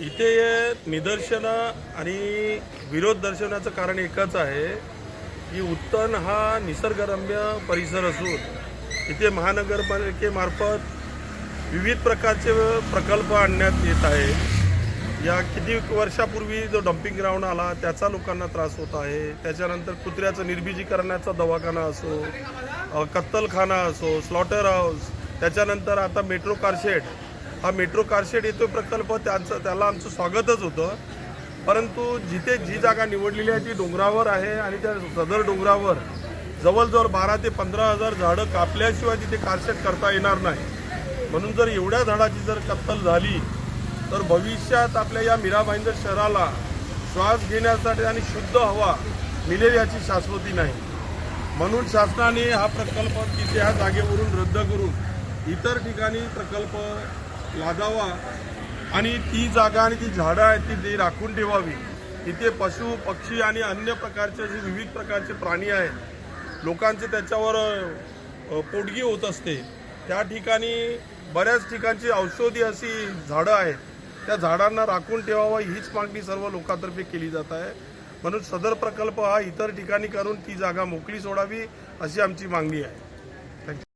इथे निदर्शनं आणि विरोध दर्शवण्याचं कारण एकच आहे की उत्तन हा निसर्गरम्य परिसर असून इथे महानगरपालिकेमार्फत विविध प्रकारचे प्रकल्प आणण्यात येत आहे. या किती वर्षापूर्वी जो डम्पिंग ग्राउंड आला त्याचा लोकांना त्रास होत आहे. त्याच्यानंतर कुत्र्याचं निर्बिजीकरणाचा दवाखाना असो कत्तलखाना असो स्लॉटर हाऊस त्याच्यानंतर आता मेट्रो कारशेड हा मेट्रो कारशेड येतो प्रकल्प त्यांचं त्याला आमचं स्वागतच होतं. परंतु जिथे जी जागा निवडलेली आहे ती डोंगरावर आहे आणि त्या सदर डोंगरावर जवळजवळ बारा ते पंधरा हजार झाडं कापल्याशिवाय तिथे कारशेड करता येणार नाही. म्हणून जर एवढ्या झाडाची जर कत्तल झाली तर भविष्यात आपल्या या मीरा भाईंदर शहराला श्वास घेण्यासाठी आणि शुद्ध हवा मिळेल याची शाश्वती नाही. म्हणून शासनाने हा प्रकल्प तिथे ह्या जागेवरून रद्द करून इतर ठिकाणी प्रकल्प लादावा आणि ती जागा आणि ती झाडं आहेत ती ती राखून ठेवावी. इथे पशु पक्षी आणि अन्य प्रकारचे जे विविध प्रकारचे प्राणी आहेत. लोकांचे त्याच्यावर पोटगी होत असते. त्या ठिकाणी बऱ्याच ठिकाणची औषधी अशी झाडं आहेत. त्या झाडांना राखून ठेवावं हीच मागणी सर्व लोकांतर्फे केली जात आहे. म्हणून सदर प्रकल्प हा इतर ठिकाणी करून ती जागा मोकळी सोडावी अशी आमची मागणी आहे.